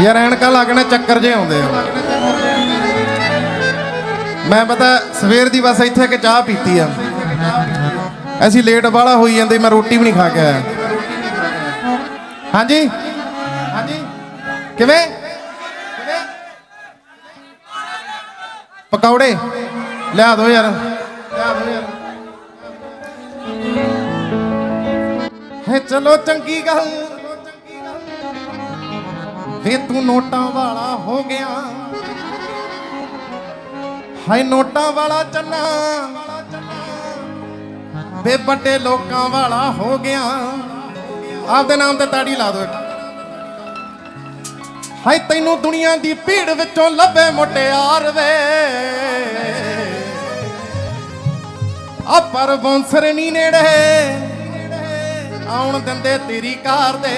ਯਾਰ ਐਨਕਾਂ ਲੱਗਣੇ ਚੱਕਰ ਜੇ ਆਉਂਦੇ ਆ। ਮੈਂ ਪਤਾ ਸਵੇਰ ਦੀ ਬਸ ਇੱਥੇ ਕਿ ਚਾਹ ਪੀਤੀ ਆ। ਅਸੀਂ ਲੇਟ ਬਾਹਲਾ ਹੋਈ ਜਾਂਦੇ, ਮੈਂ ਰੋਟੀ ਵੀ ਨਹੀਂ ਖਾ ਕੇ ਆਇਆ। ਹਾਂਜੀ? ਹਾਂਜੀ? ਕਿਵੇਂ? ਪਕੌੜੇ? ਲਿਆ ਦਿਓ ਯਾਰ ਲਿਆ ਦਿਓ ਯਾਰ। ਹੈ ਚਲੋ ਚੰਗੀ ਗੱਲ। ਵੇ ਤੂੰ ਨੋਟਾਂ ਵਾਲਾ ਹੋ ਗਿਆ। ਹਾਏ ਨੋਟਾਂ ਵਾਲਾ ਚੰਨਾ। ਵੇ ਵੱਡੇ ਲੋਕਾਂ ਵਾਲਾ ਹੋ ਗਿਆ। ਆਪਦੇ ਨਾਮ ਤੇ ਤਾੜੀ ਲਾ ਦੋ ਹਾਏ ਤੈਨੂੰ ਦੁਨੀਆ ਦੀ ਭੀੜ ਵਿੱਚੋਂ ਲੱਭੇ ਮੁਟਿਆਰ ਵੇ। ਆ ਪਰ ਬੌਂਸਰ ਨਹੀਂ ਨੇੜੇ। ਆਉਣ ਦਿੰਦੇ ਤੇਰੀ ਕਾਰ ਦੇ